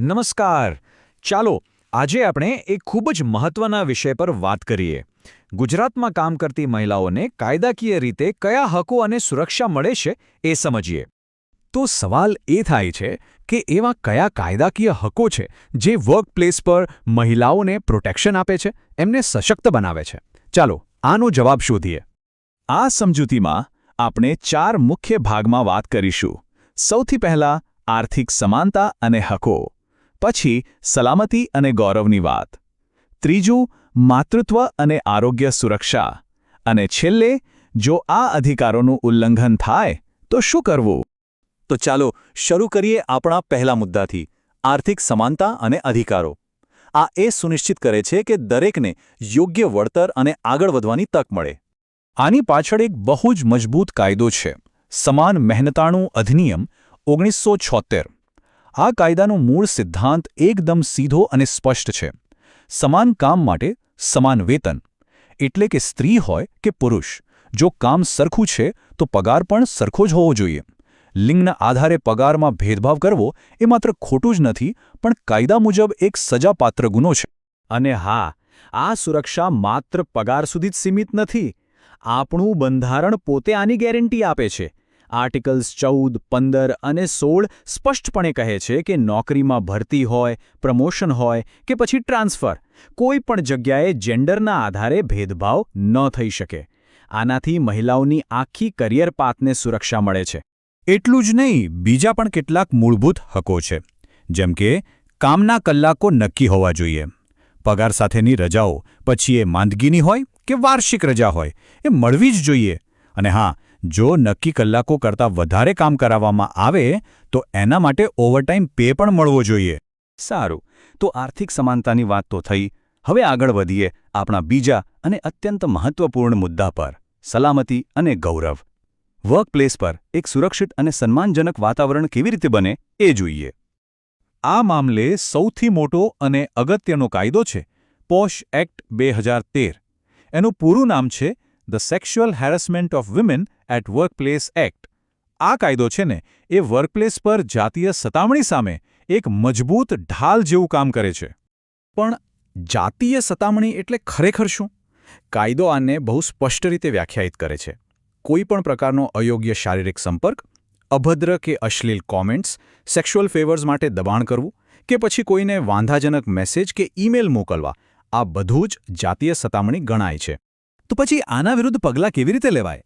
નમસ્કાર. ચાલો, આજે આપણે એક ખૂબ જ મહત્વના વિષય પર વાત કરીએ. ગુજરાતમાં કામ કરતી મહિલાઓને કાયદાકીય રીતે કયા હકો અને સુરક્ષા મળે છે એ સમજીએ. તો સવાલ એ થાય છે કે એવા કયા કાયદાકીય હકો છે જે વર્કપ્લેસ પર મહિલાઓને પ્રોટેક્શન આપે છે, એમને સશક્ત બનાવે છે? ચાલો, આનો જવાબ શોધીએ. આ સમજૂતીમાં આપણે ચાર મુખ્ય ભાગમાં વાત કરીશું. સૌથી પહેલા આર્થિક સમાનતા અને હકો. પછી સલામતી અને ગૌરવની વાત. ત્રીજું, માતૃત્વ અને આરોગ્ય સુરક્ષા. અને છેલ્લે, જો આ અધિકારોનું ઉલ્લંઘન થાય, તો શું કરવું? તો ચાલો શરૂ કરીએ આપણા પહેલા મુદ્દાથી, આર્થિક સમાનતા અને અધિકારો. આ એ સુનિશ્ચિત કરે છે કે દરેકને યોગ્ય વળતર અને આગળ વધવાની તક મળે. આની પાછળ એક બહુ જ મજબૂત કાયદો છે. સમાન મહેનતાણું અધિનિયમ ઓગણીસો છોતેર આ કાયદાનો મૂળ સિદ્ધાંત એકદમ સીધો અને સ્પષ્ટ છે. સમાન કામ માટે સમાન વેતન. એટલે કે સ્ત્રી હોય કે પુરુષ, જો કામ સરખું છે, તો પગાર પણ સરખો જ હોવો જોઈએ. લિંગના આધારે પગારમાં ભેદભાવ કરવો એ માત્ર ખોટું જ નથી, પણ કાયદા મુજબ એક સજાપાત્ર ગુનો છે. અને હા, આ સુરક્ષા માત્ર પગાર સુધી જ સીમિત નથી. આપણું બંધારણ પોતે આની ગેરંટી આપે છે. આર્ટિકલ્સ ચૌદ, પંદર અને સોળ સ્પષ્ટપણે કહે છે કે નોકરીમાં ભરતી હોય, પ્રમોશન હોય કે પછી ટ્રાન્સફર, કોઈ પણ જગ્યાએ જેન્ડરના આધારે ભેદભાવ ન થઈ શકે. આનાથી મહિલાઓની આખી કરિયર પાથને સુરક્ષા મળે છે. એટલું જ નહીં, બીજા પણ કેટલાક મૂળભૂત હકો છે. જેમ કે, કામના કલાકો નક્કી હોવા જોઈએ. પગાર સાથેની રજાઓ, પછી એ માંદગીની હોય કે વાર્ષિક રજા હોય, એ મળવી જ જોઈએ. અને હા જો નક્કી કલાકો કરતાં વધારે કામ કરાવવામાં આવે, તો એના માટે ઓવરટાઇમ પે પણ મળવો જોઈએ. સારું, તો આર્થિક સમાનતાની વાત તો થઈ. હવે આગળ વધીએ આપણા બીજા અને અત્યંત મહત્વપૂર્ણ મુદ્દા પર, સલામતી અને ગૌરવ. વર્કપ્લેસ પર એક સુરક્ષિત અને સન્માનજનક વાતાવરણ કેવી રીતે બને એ જોઈએ. આ મામલે સૌથી મોટો અને અગત્યનો કાયદો છે, પોશ એક્ટ બે એનું પૂરું નામ છે, the sexual harassment of women at workplace act આ કાયદો છે ને, એ વર્કપ્લેસ પર જાતીય સતામણી સામે એક મજબૂત ઢાલ જેવું કામ કરે છે. પણ જાતીય સતામણી એટલે ખરેખર શું? કાયદો આને બહુ સ્પષ્ટ રીતે વ્યાખ્યાયિત કરે છે. કોઈપણ પ્રકારનો અયોગ્ય શારીરિક સંપર્ક, અભદ્ર કે અશ્લીલ કોમેન્ટ્સ સેક્સ્યુઅલ ફેવર્સ માટે દબાણ કરવું કે પછી કોઈને વાંધાજનક મેસેજ કે ઈમેલ મોકલવા, આ બધું જ જાતીય સતામણી ગણાય છે. તો પછી આના વિરુદ્ધ પગલાં કેવી રીતે લેવાય?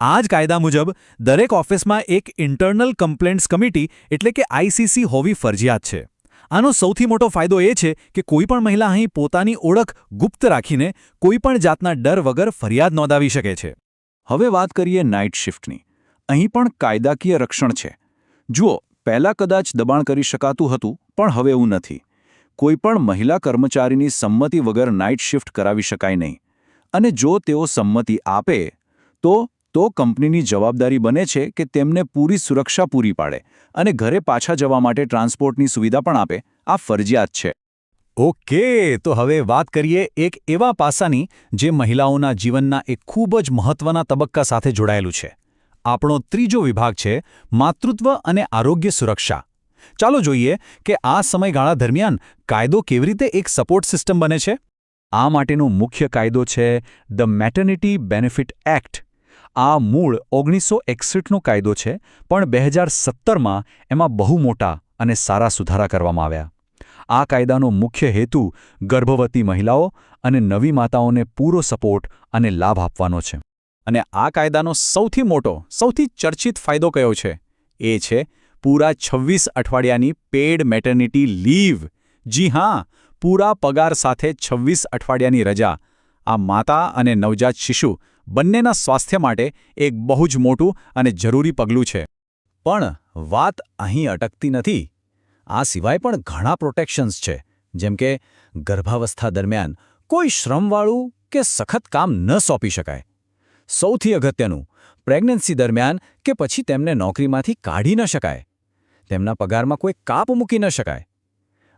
આ જ કાયદા મુજબ દરેક ઓફિસમાં એક ઇન્ટરનલ કમ્પ્લેન્ટ્સ કમિટી એટલે કે આઈસીસી હોવી ફરજિયાત છે. આનો સૌથી મોટો ફાયદો એ છે કે કોઈપણ મહિલા અહીં પોતાની ઓળખ ગુપ્ત રાખીને કોઈપણ જાતના ડર વગર ફરિયાદ નોંધાવી શકે છે. હવે વાત કરીએ નાઇટ શિફ્ટની. અહીં પણ કાયદાકીય રક્ષણ છે. જુઓ, પહેલાં કદાચ દબાણ કરી શકાતું હતું, પણ હવે એવું નથી. કોઈપણ મહિલા કર્મચારીની સંમતિ વગર નાઇટ શિફ્ટ કરાવી શકાય નહીં. અને જો તેઓ સંમતિ આપે, તો તો કંપનીની જવાબદારી બને છે કે તેમને પૂરી સુરક્ષા પૂરી પાડે અને ઘરે પાછા જવા માટે ટ્રાન્સપોર્ટની સુવિધા પણ આપે. આ ફરજિયાત છે. ઓકે, તો હવે વાત કરીએ એક એવા પાસાની જે મહિલાઓના જીવનના એક ખૂબ જ મહત્વના તબક્કા સાથે જોડાયેલું છે. આપણો ત્રીજો વિભાગ છે માતૃત્વ અને આરોગ્ય સુરક્ષા. ચાલો જોઈએ કે આ સમયગાળા દરમિયાન કાયદો કેવી રીતે એક સપોર્ટ સિસ્ટમ બને છે? આ માટેનો મુખ્ય કાયદો છે ધ મેટર્નિટી બેનિફિટ એક્ટ. આ મૂળ ઓગણીસો એકસઠનો કાયદો છે, પણ બે હજાર સત્તરમાં એમાં બહુ મોટા અને સારા સુધારા કરવામાં આવ્યા. આ કાયદાનો મુખ્ય હેતુ ગર્ભવતી મહિલાઓ અને નવી માતાઓને પૂરો સપોર્ટ અને લાભ આપવાનો છે. અને આ કાયદાનો સૌથી મોટો, સૌથી ચર્ચિત ફાયદો કયો છે? એ છે, પૂરા છવ્વીસ અઠવાડિયાની પેડ મેટર્નિટી લીવ જી હા, પૂરા પગાર સાથે છવ્વીસ અઠવાડિયાની રજા. આ માતા અને નવજાત શિશુ બંનેના સ્વાસ્થ્ય માટે એક બહુ જ મોટું અને જરૂરી પગલું છે. પણ વાત અહીં અટકતી નથી. આ સિવાય પણ ઘણા પ્રોટેક્શન્સ છે, જેમ કે ગર્ભાવસ્થા દરમિયાન કોઈ શ્રમવાળું કે સખત કામ ન સોંપી શકાય. સૌથી અગત્યનું, પ્રેગ્નન્સી દરમિયાન કે પછી તેમને નોકરીમાંથી કાઢી ન શકાય. તેમના પગારમાં કોઈ કાપ મૂકી ન શકાય.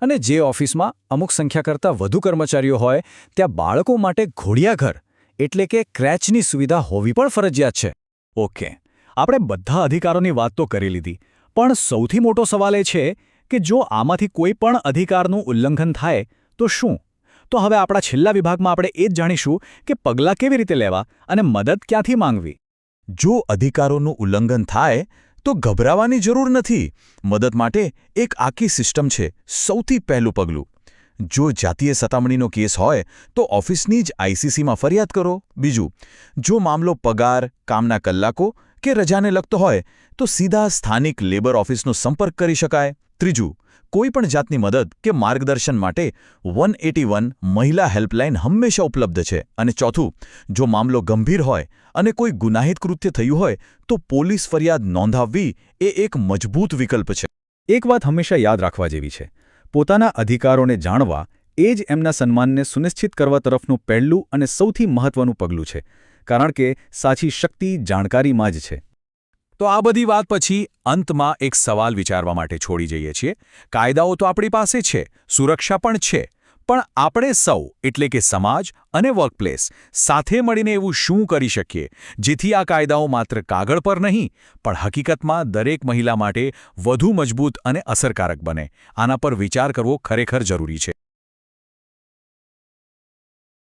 અને જે ઓફિસમાં અમુક સંખ્યા કરતાં વધુ કર્મચારીઓ હોય, ત્યાં બાળકો માટે ઘોડિયાઘર એટલે કે ક્રેચની સુવિધા હોવી પણ ફરજિયાત છે. ઓકે, આપણે બધા અધિકારોની વાત તો કરી લીધી, પણ સૌથી મોટો સવાલ એ છે કે જો આમાંથી કોઈ પણ અધિકારનું ઉલ્લંઘન થાય, તો શું? તો હવે આપણા છેલ્લા વિભાગમાં આપણે એ જ જાણીશું કે પગલાં કેવી રીતે લેવા અને મદદ ક્યાંથી માંગવી. જો અધિકારોનું ઉલ્લંઘન થાય તો ગભરાવાની જરૂર નથી. મદદ માટે એક આખી સિસ્ટમ છે, સૌથી પહેલું પગલું. જો જાતીય સતામણીનો કેસ હોય, તો ઓફિસની જ આઈસીસીમાં ફરિયાદ કરો. બીજું, જો મામલો પગાર, કામના કલાકો કે રજાને લગતો હોય, તો સીધા સ્થાનિક લેબર ઓફિસનો સંપર્ક કરી શકાય. ત્રીજું કોઈ પણ જાતની મદદ કે માર્ગદર્શન માટે વન મહિલા હેલ્પલાઇન હંમેશા ઉપલબ્ધ છે. અને ચોથું, જો મામલો ગંભીર હોય અને કોઈ ગુનાહિત કૃત્ય થયું હોય, તો પોલીસ ફરિયાદ નોંધાવવી એ એક મજબૂત વિકલ્પ છે. એક વાત હંમેશા યાદ રાખવા જેવી છે. પોતાના અધિકારોને જાણવા એ જ એમના સન્માનને સુનિશ્ચિત કરવા તરફનું પહેલું અને સૌથી મહત્વનું પગલું છે. કારણ કે સાચી શક્તિ જાણકારીમાં જ છે. તો આ બધી વાત પછી અંતમાં એક સવાલ વિચારવા માટે છોડી જઈએ છીએ. કાયદાઓ તો આપણી પાસે છે, સુરક્ષા પણ છે, પણ આપણે સૌ, એટલે કે સમાજ અને વર્કપ્લેસ સાથે મળીને એવું શું કરી શકીએ? જેથી આ કાયદાઓ માત્ર કાગળ પર નહીં, પણ હકીકતમાં દરેક મહિલા માટે વધુ મજબૂત અને અસરકારક બને. આના પર વિચાર કરવો ખરેખર જરૂરી છે.